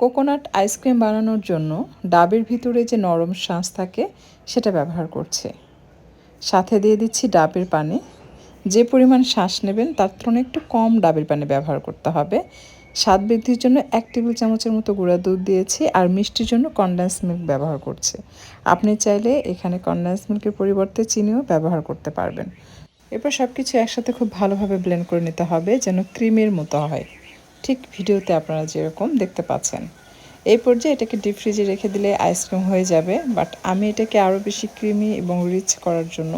Coconut ice cream বানানোর জন্য ডাবের ভিতরে যে নরম শাঁস থাকে, সেটা ব্যবহার করছে। সাথে দিয়ে দিচ্ছি ডাবের পানি। যে পরিমাণ শ্বাস নেবেন, তার তুলনায় একটু কম ডাবের পানি ব্যবহার করতে হবে। স্বাদ বৃদ্ধির জন্য এক টেবিল চামচের মতো গুঁড়া দুধ দিয়েছি আর মিষ্টির জন্য কনডেন্স মিল্ক ব্যবহার করছে। আপনি চাইলে এখানে কনডেন্স মিল্কের পরিবর্তে চিনিও ব্যবহার করতে পারবেন। এরপর সব কিছু একসাথে খুব ভালোভাবে ব্লেন্ড করে নিতে হবে, যেন ক্রিমের মতো হয়। ঠিক ভিডিওতে আপনারা যেরকম দেখতে পাচ্ছেন। এই পর্যায়ে এটাকে ডিপ ফ্রিজে রেখে দিলে আইসক্রিম হয়ে যাবে বাট আমি এটাকে আরও বেশি ক্রিমি এবং রিচ করার জন্য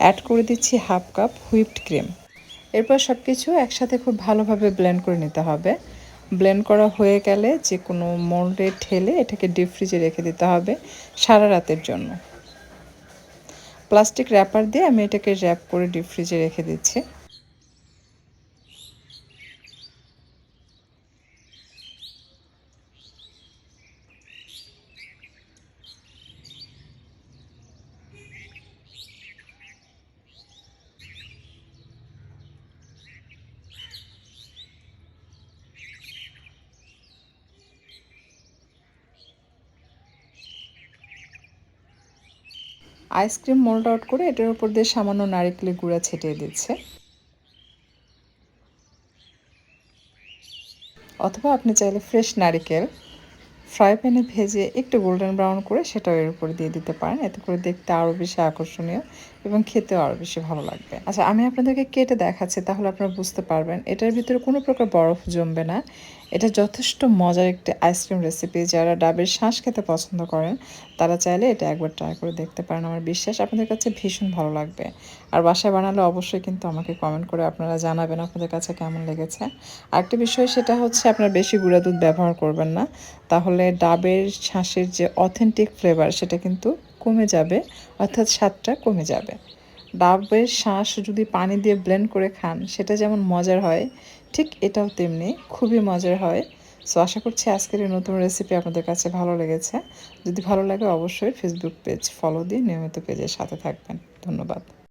অ্যাড করে দিচ্ছি হাফ কাপ হুইপড ক্রিম এরপর সব কিছু একসাথে খুব ভালোভাবে ব্লেন্ড করে নিতে হবে। ব্লেন্ড করা হয়ে গেলে যে কোনো মোল্ডে ঠেলে এটাকে ডিপ ফ্রিজে রেখে দিতে হবে সারা রাতের জন্য। প্লাস্টিক র্যাপার দিয়ে আমি এটাকে র্যাপ করে ডিপ ফ্রিজে রেখে দিচ্ছি। আইসক্রিম মোল্ড আউট করে এটার উপর দিয়ে সামান্য নারিকেলের গুঁড়া ছিটিয়ে দিচ্ছে। অথবা আপনি চাইলে ফ্রেশ নারিকেল ফ্রাই প্যানে ভেজে একটু গোল্ডেন ব্রাউন করে সেটাও এর উপর দিয়ে দিতে পারেন। এতে করে দেখতে আরও বেশি আকর্ষণীয়। এবং খেতেও আরও বেশি ভালো লাগবে। আচ্ছা আমি আপনাদেরকে কেটে দেখাচ্ছি, তাহলে আপনারা বুঝতে পারবেন। এটার ভিতরে কোনো প্রকার বরফ জমবে না। এটা যথেষ্ট মজার একটি আইসক্রিম রেসিপি যারা ডাবের শ্বাস খেতে পছন্দ করেন, তারা চাইলে এটা একবার ট্রাই করে দেখতে পারেন। আমার বিশ্বাস, আপনাদের কাছে ভীষণ ভালো লাগবে। আর বাসায় বানালে অবশ্যই কিন্তু আমাকে কমেন্ট করে আপনারা জানাবেন আপনাদের কাছে কেমন লেগেছে। আরেকটি বিষয়, সেটা হচ্ছে আপনারা বেশি গুঁড়া দুধ ব্যবহার করবেন না। তাহলে ডাবের শ্বাসের যে অথেন্টিক ফ্লেভার সেটা কিন্তু কমে যাবে, অর্থাৎ স্বাদটা কমে যাবে। ডাবের শাঁস যদি পানি দিয়ে ব্লেন্ড করে খান, সেটা যেমন মজার হয়, ঠিক এটাও তেমনি খুবই মজার হয়। সো আশা করছি আজকের এই নতুন রেসিপি আপনাদের কাছে ভালো লেগেছে। যদি ভালো লাগে অবশ্যই ফেসবুক পেজ ফলো দিয়ে নিয়মিত পেজের সাথে থাকবেন। ধন্যবাদ।